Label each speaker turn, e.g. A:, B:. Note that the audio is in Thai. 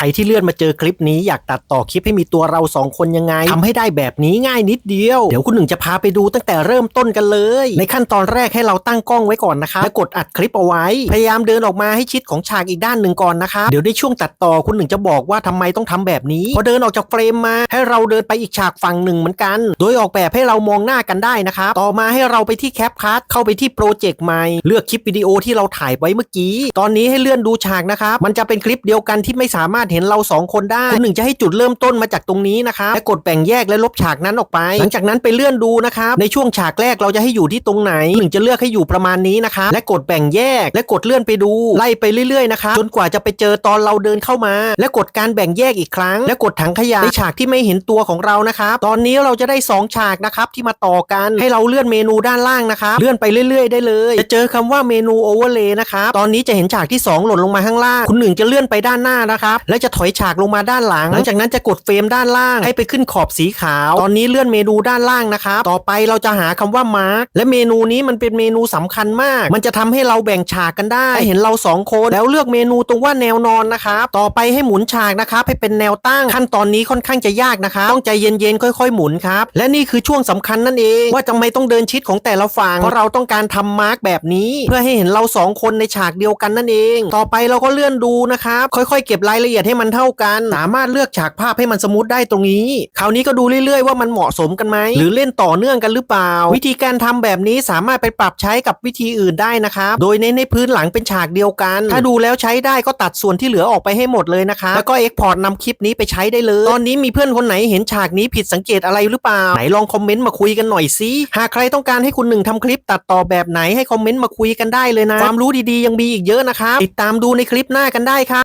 A: ใครที่เลื่อนมาเจอคลิปนี้อยากตัดต่อคลิปให้มีตัวเราสองคนยังไงทำให้ได้แบบนี้ง่ายนิดเดียว เดี๋ยวคุณหนึ่งจะพาไปดูตั้งแต่เริ่มต้นกันเลย ในขั้นตอนแรกให้เราตั้งกล้องไว้ก่อนนะครับแล้วกดอัดคลิปเอาไว้ พยายามเดินออกมาให้ชิดของฉากอีกด้านหนึ่งก่อนนะครับเดี๋ยวในช่วงตัดต่อคุณหนึ่งจะบอกว่าทำไมต้องทำแบบนี้ พอเดินออกจากเฟรมมา ให้เราเดินไปอีกฉากฝั่งหนึ่งเหมือนกัน โดยออกแบบให้เรามองหน้ากันได้นะครับต่อมาให้เราไปที่แคปคัทเข้าไปที่โปรเจกต์ใหม่เลือกคลิปวิดีโอที่เราถ่ายไว้เมื่อกี้ ตอนนี้ให้เลื่อนดูฉากนะครับมันจะเป็นคลิปเดียวกันที่ไม่สามารถเห็นเราสองคนได้คุณหนึ่งจะให้จุดเริ่มต้นมาจากตรงนี้นะครับและกดแบ่งแยกและลบฉากนั้นออกไป หลังจากนั้นไปเลื่อนดูนะครับในช่วงฉากแรกเราจะให้อยู่ที่ตรงไหนหนึ่งจะเลือกให้อยู่ประมาณนี้นะครับและกดแบ่งแยกและกดเลื่อนไปดู ไล่ไปเรื่อยๆนะครับจนกว่าจะไปเจอตอนเราเดินเข้ามา และกดการแบ่งแยกอีกครั้ง และกดถังขยะในฉากที่ไม่เห็นตัวของเรานะครับตอนนี้เราจะได้สองฉากนะครับที่มาต่อกันให้เราเลื่อนเมนูด้านล่างนะครับเลื่อนไปเรื่อย ๆ ได้เลย จะเจอคำว่าเมนูโอเวอร์เลย์นะครับตอนนี้จะเห็นฉากที่สองหล่นลงมาข้างล่างคุณหนึ่งจะเลื่อนไปด้านหน้านะครับและจะถอยฉากลงมาด้านหลัง หลังจากนั้นจะกดเฟรมด้านล่าง ให้ไปขึ้นขอบสีขาว ตอนนี้เลื่อนเมนูด้านล่างนะครับต่อไปเราจะหาคำว่ามาร์กและเมนูนี้มันเป็นเมนูสำคัญมาก มันจะทำให้เราแบ่งฉากกันได้ให้เห็นเราสองคนแล้วเลือกเมนูตรงว่าแนวนอนนะครับต่อไปให้หมุนฉากนะครับให้เป็นแนวตั้งขั้นตอนนี้ค่อนข้างจะยากนะครับต้องใจเย็นๆค่อย ๆ หมุนครับและนี่คือช่วงสำคัญนั่นเองว่าทำไมต้องเดินชิดของแต่ละฝั่งเพราะเราต้องการทำมาร์กแบบนี้ เพื่อให้เห็นเราสองคนในฉากเดียวกันนั่นเอง ต่อไปเราก็เลื่อนดูนะครับค่อยๆ เก็บรายละเอียดให้มันเท่ากัน สามารถเลือกฉากภาพให้มันสมูทได้ตรงนี้ คราวนี้ก็ดูเรื่อยๆว่ามันเหมาะสมกันไหมหรือเล่นต่อเนื่องกันหรือเปล่า วิธีการทำแบบนี้สามารถไปปรับใช้กับวิธีอื่นได้นะครับโดยเน้นในพื้นหลังเป็นฉากเดียวกัน ถ้าดูแล้วใช้ได้ก็ตัดส่วนที่เหลือออกไปให้หมดเลยนะครับแล้วก็เอ็กพอร์ตนำคลิปนี้ไปใช้ได้เลยตอนนี้มีเพื่อนคนไหนเห็นฉากนี้ผิดสังเกตอะไรหรือเปล่าไหนลองคอมเมนต์มาคุยกันหน่อยสิหากใครต้องการให้คุณหนึ่งทำคลิปตัดต่อแบบไหนให้คอมเมนต์มาคุยกันได้เลยนะ ความรู้ดีๆยังมีอีกเยอะนะครับติดตามดูในคลิปหน้ากันได้ครับ